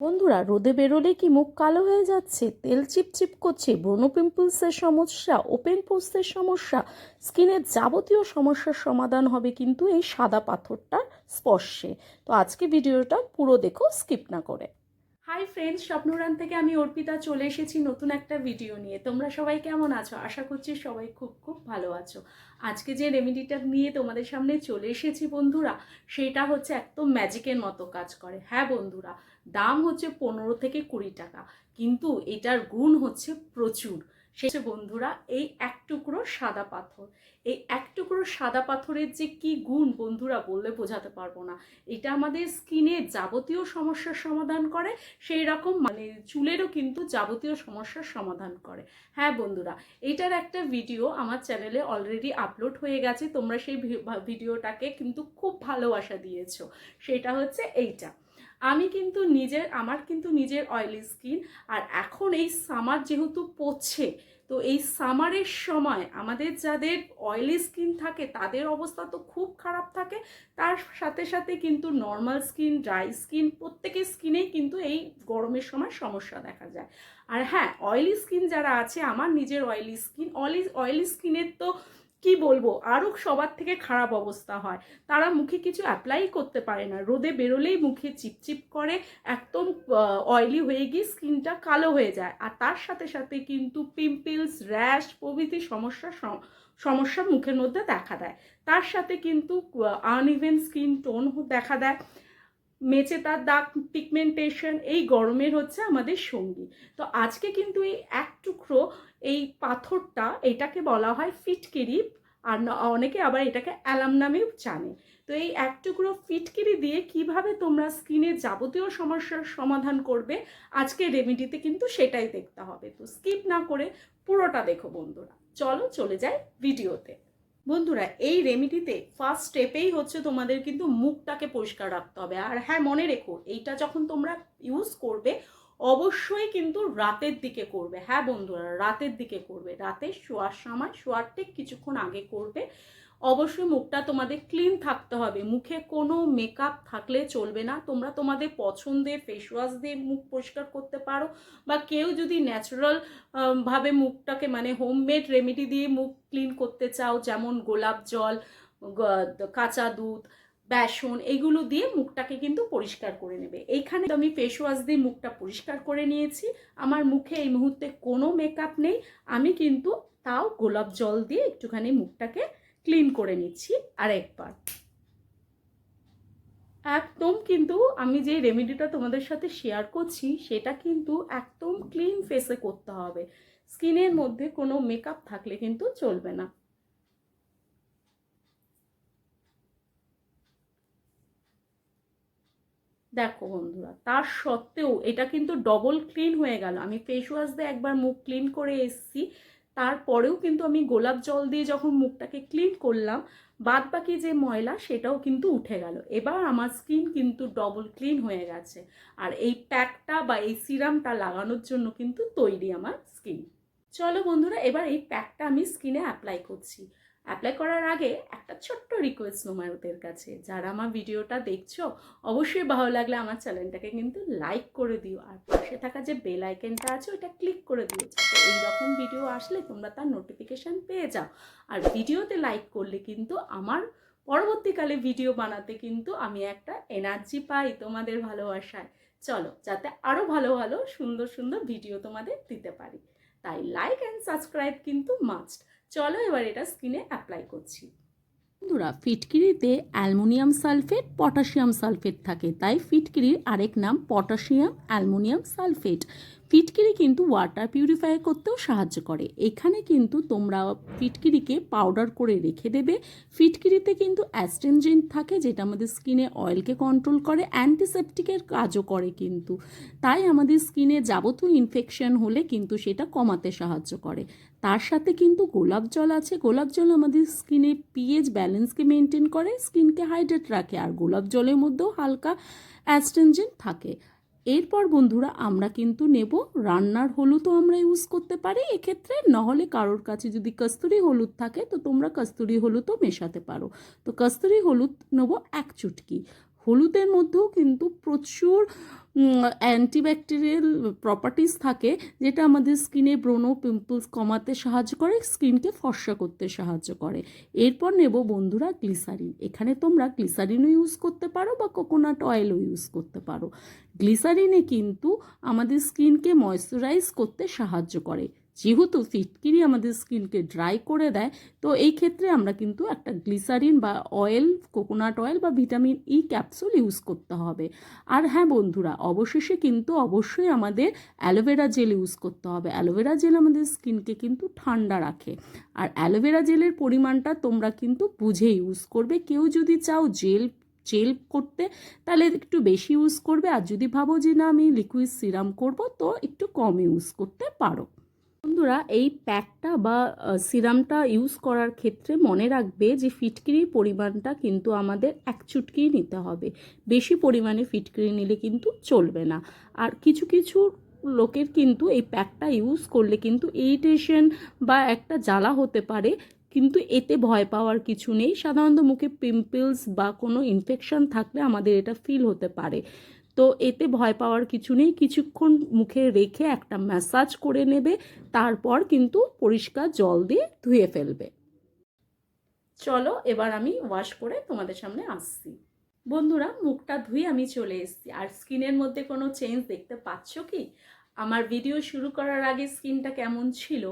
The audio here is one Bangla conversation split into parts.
বন্ধুরা, রোদে বেরোলে কি মুখ কালো হয়ে যাচ্ছে? তেল চিপচিপ করছে ব্রণ পিম্পলসের সমস্যা, ওপেন পোস্টের সমস্যা, স্কিনের যাবতীয় সমস্যার সমাধান হবে কিন্তু এই সাদা পাথরটার স্পর্শে। তো আজকে ভিডিওটা পুরো দেখো, স্কিপ না করে। হাই ফ্রেন্ডস, স্বপ্নরান থেকে আমি অর্পিতা চলে এসেছি নতুন একটা ভিডিও নিয়ে। তোমরা সবাই কেমন আছো? আশা করছি সবাই খুব খুব ভালো আছো। আজকে যে রেমেডিটা নিয়ে তোমাদের সামনে চলে এসেছি বন্ধুরা, সেটা হচ্ছে একদম ম্যাজিকের মতো কাজ করে। হ্যাঁ বন্ধুরা দাম হচ্ছে পনেরো থেকে কুড়ি টাকা, কিন্তু এটার গুণ হচ্ছে প্রচুর। সে বন্ধুরা, এই এক টুকরো সাদা পাথর, এই এক টুকরো সাদা পাথরের যে কি গুণ বন্ধুরা বললে বোঝাতে পারব না। এটা আমাদের স্কিনে যাবতীয় সমস্যার সমাধান করে, সেই রকম মানে চুলেরও কিন্তু যাবতীয় সমস্যার সমাধান করে। হ্যাঁ বন্ধুরা, এটার একটা ভিডিও আমার চ্যানেলে অলরেডি আপলোড হয়ে গেছে, তোমরা সেই ভিডিওটাকে কিন্তু খুব ভালোবাসা দিয়েছ। সেটা হচ্ছে এইটা। আমি কিন্তু নিজের, আমার কিন্তু নিজের অয়েলি স্কিন আর এখন এই সামার যেহেতু পড়ছে, তো এই সামারের সময় আমাদের যাদের অয়েলি স্কিন থাকে, তাদের অবস্থা তো খুব খারাপ থাকে, তার সাথে সাথে কিন্তু নর্মাল স্কিন ড্রাই স্কিন প্রত্যেকের স্কিনেই কিন্তু এই গরমের সময় সমস্যা দেখা যায়। আর হ্যাঁ অয়েলি স্কিন যারা আছে, আমার নিজের অয়েলি স্কিন অয়েলি অয়েলি স্কিনের তো কি বলব? আরও সবার থেকে খারাপ অবস্থা হয়। তারা মুখে কিছু অ্যাপ্লাই করতে পারে না। রোদে বেরোলেই মুখে চিপচিপ করে, একদম অয়েলি হয়ে গিয়ে স্কিনটা কালো হয়ে যায়। আর তার সাথে সাথে কিন্তু পিম্পলস র্যাশ প্রভৃতি সমস্যা সমস্যা মুখের মধ্যে দেখা দেয়। তার সাথে কিন্তু আনইভেন স্কিন টোন দেখা দেয়। মেচে তার দাগ পিগমেন্টেশন এই গরমের হচ্ছে আমাদের সঙ্গী। তো আজকে কিন্তু এই এক টুকরো এই পাথরটা, এটাকে বলা হয় ফিটকিরি আর অনেকে আবার এটাকে অ্যালাম নামেও জানে। তো এই এক টুকরো ফিটকিরি দিয়ে কীভাবে তোমরা স্কিনের যাবতীয় সমস্যার সমাধান করবে, আজকে রেমেডিতে কিন্তু সেটাই দেখতে হবে। তো স্কিপ না করে পুরোটা দেখো বন্ধুরা। চলো চলে যাই ভিডিওতে বন্ধুরা, এই রেমিডিতে ফার্স্ট স্টেপেই হচ্ছে তোমাদের কিন্তু মুখটাকে পরিষ্কার রাখতে হবে। আর হ্যাঁ মনে রেখো, এইটা যখন তোমরা ইউজ করবে, অবশ্যই কিন্তু রাতের দিকে করবে। হ্যাঁ বন্ধুরা, রাতের দিকে করবে। রাতে শোয়ার সময়, শোয়ার ঠিক কিছুক্ষণ আগে করবে। অবশ্যই মুখটা তোমাদের ক্লিন থাকতে হবে। মুখে কোনো মেকআপ থাকলে চলবে না। তোমরা তোমাদের পছন্দের ফেস ওয়াশ দিয়ে মুখ পরিষ্কার করতে পারো বা কেউ যদি ন্যাচারাল ভাবে মুখটাকে মানে হোমমেড রেমেডি দিয়ে মুখ ক্লিন করতে চাও, যেমন গোলাপ জল কাঁচা দুধ, বেসন, এগুলো দিয়ে মুখটাকে কিন্তু পরিষ্কার করে নেবে। এইখানে আমি ফেস ওয়াশ দিয়ে মুখটা পরিষ্কার করে নিয়েছি। আমার মুখে এই মুহূর্তে কোনো মেকআপ নেই। আমি কিন্তু তাও গোলাপ জল দিয়ে একটুখানি মুখটাকে ক্লিন করে নিচ্ছি আরেকবার। একদম কিন্তু আমি যে রেমেডিটা তোমাদের সাথে শেয়ার করছি, সেটা কিন্তু একদম ক্লিন ফেসে করতে হবে। স্কিনের মধ্যে কোনো মেকআপ থাকলে কিন্তু চলবে না। দেখো বন্ধুরা, তার সত্ত্বেও এটা কিন্তু ডবল ক্লিন হয়ে গেল। আমি ফেস ওয়াশ দিয়ে একবার মুখ ক্লিন করে এসেছি। তারপরেও কিন্তু আমি গোলাপ জল দিয়ে যখন মুখটাকে ক্লিন করলাম বাদ বাকি যে ময়লা সেটাও কিন্তু উঠে গেল। এবার আমার স্কিন কিন্তু ডবল ক্লিন হয়ে গেছে। আর এই প্যাকটা বা এই সিরামটা লাগানোর জন্য কিন্তু তৈরি আমার স্কিন চলো বন্ধুরা, এবার এই প্যাকটা আমি স্কিনে অ্যাপ্লাই করছি। অ্যাপ্লাই করার আগে একটা ছোট্ট রিকোয়েস্ট তোমার ওদের কাছে। যারা আমার ভিডিওটা দেখছ, অবশ্যই ভালো লাগলে আমার চ্যানেলটাকে কিন্তু লাইক করে দিও। আর পাশে থাকা যে বেল আইকনটা আছে ওটা ক্লিক করে দিও। যাতে এইরকম ভিডিও আসলে তোমরা তার নোটিফিকেশান পেয়ে যাও। আর ভিডিওতে লাইক করলে কিন্তু আমার পরবর্তীকালে ভিডিও বানাতে কিন্তু আমি একটা এনার্জি পাই তোমাদের ভালোবাসায়। চলো, যাতে আরও ভালো ভালো সুন্দর সুন্দর ভিডিও তোমাদের দিতে পারি। তাই লাইক অ্যান্ড সাবস্ক্রাইব কিন্তু মাস্ট চলো এবার এটা স্কিনে অ্যাপ্লাই করছি। বন্ধুরা, ফিটকিরিতে অ্যালমোনিয়াম সালফেট, পটাশিয়াম সালফেট থাকে। তাই ফিটকিরির আরেক নাম পটাশিয়াম অ্যালমোনিয়াম সালফেট। ফিটকিরি কিন্তু ওয়াটার পিউরিফায়ার করতেও সাহায্য করে। এখানে কিন্তু তোমরা ফিটকিরিকে পাউডার করে রেখে দেবে। ফিটকিরিতে কিন্তু অ্যাস্টেনজেন্ট থাকে, যেটা আমাদের স্কিনে অয়েলকে কন্ট্রোল করে অ্যান্টিসেপটিকের কাজও করে কিন্তু। তাই আমাদের স্কিনে যাবতীয় ইনফেকশন হলে কিন্তু সেটা কমাতে সাহায্য করে। তার সাথে কিন্তু গোলাপ জল আছে। গোলাপ জল আমাদের স্কিনে পিএইচ ব্যালেন্সকে মেনটেন করে স্কিনকে হাইড্রেট রাখে। আর গোলাপ জলের মধ্যেও হালকা অ্যাস্টেনজেন্ট থাকে। এরপর বন্ধুরা আমরা কিন্তু নেব রান্নার হলুদও আমরা ইউজ করতে পারি, এক্ষেত্রে নহলে কারোর কাছে যদি কস্তুরি হলুদ থাকে তো তোমরা কস্তুরি হলুদও মেশাতে পারো। তো কস্তুরি হলুদ নেব এক চুটকি। হলুদের মধ্যেও কিন্তু প্রচুর অ্যান্টিব্যাকটেরিয়াল প্রপার্টিস থাকে, যেটা আমাদের স্কিনে ব্রোনো পিম্পলস কমাতে সাহায্য করে স্কিনকে ফর্সা করতে সাহায্য করে। এরপর নেব বন্ধুরা গ্লিসারিন এখানে তোমরা গ্লিসারিনও ইউজ করতে পারো বা কোকোনাট অয়েলও ইউজ করতে পারো। গ্লিসারিনে কিন্তু আমাদের স্কিনকে ময়শ্চারাইজ করতে সাহায্য করে। যেহেতু ফিটকিরি আমাদের স্কিনকে ড্রাই করে দেয়, তো এই ক্ষেত্রে আমরা কিন্তু একটা গ্লিসারিন বা অয়েল, কোকোনাট অয়েল বা ভিটামিন ই ক্যাপসুল ইউজ করতে হবে। আর হ্যাঁ বন্ধুরা, অবশেষে কিন্তু অবশ্যই আমাদের অ্যালোভেরা জেল ইউজ করতে হবে। অ্যালোভেরা জেল আমাদের স্কিনকে কিন্তু ঠান্ডা রাখে। আর অ্যালোভেরা জেলের পরিমাণটা তোমরা কিন্তু বুঝে ইউজ করবে। কেউ যদি চাও জেল জেল করতে, তাহলে একটু বেশি ইউজ করবে। আর যদি ভাবো যে না আমি লিকুইড সিরাম করব, তো একটু কম ইউজ করতে পারো। বন্ধুরা, এই প্যাকটা বা সিরামটা ইউজ করার ক্ষেত্রে মনে রাখবে যে ফিটকিরির পরিমাণটা কিন্তু আমাদের এক চুটকিই নিতে হবে। বেশি পরিমাণে ফিটকিরি নিলে কিন্তু চলবে না। আর কিছু কিছু লোকের কিন্তু এই প্যাকটা ইউজ করলে কিন্তু ইরিটেশন বা একটা জ্বালা হতে পারে, কিন্তু এতে ভয় পাওয়ার কিছু নেই। সাধারণত মুখে পিম্পলস বা কোনো ইনফেকশন থাকলে আমাদের এটা ফিল হতে পারে। তো এতে ভয় পাওয়ার কিছু নেই। কিছুক্ষণ মুখে রেখে একটা ম্যাসাজ করে নেবে, তারপর কিন্তু পরিষ্কার জল দিয়ে ধুয়ে ফেলবে। চলো এবার আমি ওয়াশ করে তোমাদের সামনে আসছি। বন্ধুরা, মুখটা ধুয়ে আমি চলে এসেছি। আর স্কিনের মধ্যে কোনো চেঞ্জ দেখতে পাচ্ছ কি? আমার ভিডিও শুরু করার আগে স্কিনটা কেমন ছিল?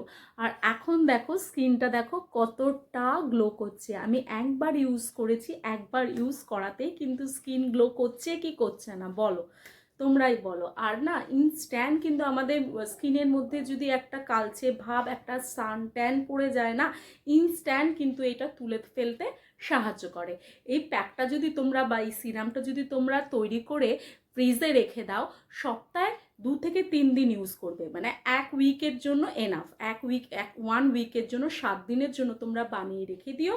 আর এখন দেখো, স্কিনটা দেখো কতটা গ্লো করছে। আমি একবার ইউজ করেছি, একবার ইউজ করাতেই কিন্তু স্কিন গ্লো করছে কি করছে না, বলো। তোমরাই বলো। আর না ইনস্ট্যান্ট কিন্তু আমাদের স্কিনের মধ্যে যদি একটা কালচে ভাব, একটা সান ট্যান পড়ে যায় না ইনস্ট্যান্ট কিন্তু এটা তুলে ফেলতে সাহায্য করে। এই প্যাকটা যদি তোমরা বা এই সিরামটা যদি তোমরা তৈরি করে ফ্রিজে রেখে দাও, সপ্তাহে দু থেকে তিন দিন ইউজ করবে। মানে এক উইকের জন্য এনাফ এক উইক এক ওয়ান উইকের জন্য সাত দিনের জন্য তোমরা বানিয়ে রেখে দিও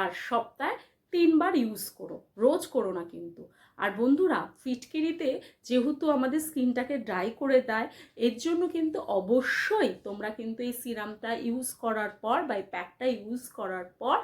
আর সপ্তাহে তিনবার ইউজ করো। রোজ করো না কিন্তু। আর বন্ধুরা, ফিটকিরিতে যেহেতু আমাদের স্কিনটাকে ড্রাই করে দেয়, এর জন্য কিন্তু অবশ্যই তোমরা কিন্তু এই সিরামটা ইউজ করার পর বা এই প্যাকটা ইউজ করার পর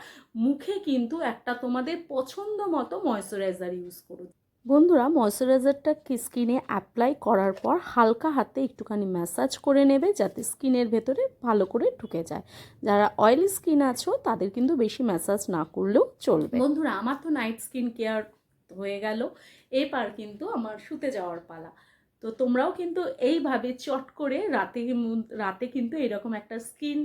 মুখে কিন্তু একটা তোমাদের পছন্দ মতো ময়শ্চারাইজার ইউজ করো। বন্ধুরা ময়শ্চারাইজারটা স্কিনে অ্যাপ্লাই করার পর হালকা হাতে একটুখানি ম্যাসাজ করে নেবে যাতে স্কিনের ভেতরে ভালো করে ঢুকে যায়। যারা অয়েলি স্কিন আছো, তাদের কিন্তু বেশি ম্যাসাজ না করলেও চলবে। বন্ধুরা, আমার তো নাইট স্কিন কেয়ার হয়ে গেল। এবার কিন্তু আমার শুতে যাওয়ার পালা। তো তোমরাও কিন্তু এইভাবে চট করে রাতে রাতে কিন্তু এরকম একটা স্কিন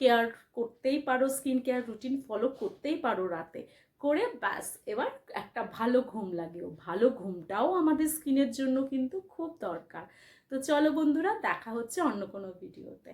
কেয়ার করতেই পারো স্কিন কেয়ার রুটিন ফলো করতেই পারো রাতে। করে ব্যাস, এবার একটা ভালো ঘুম লাগেও ভালো ঘুমটাও আমাদের স্কিনের জন্য কিন্তু খুব দরকার। তো চলো বন্ধুরা, দেখা হচ্ছে অন্য কোনো ভিডিওতে।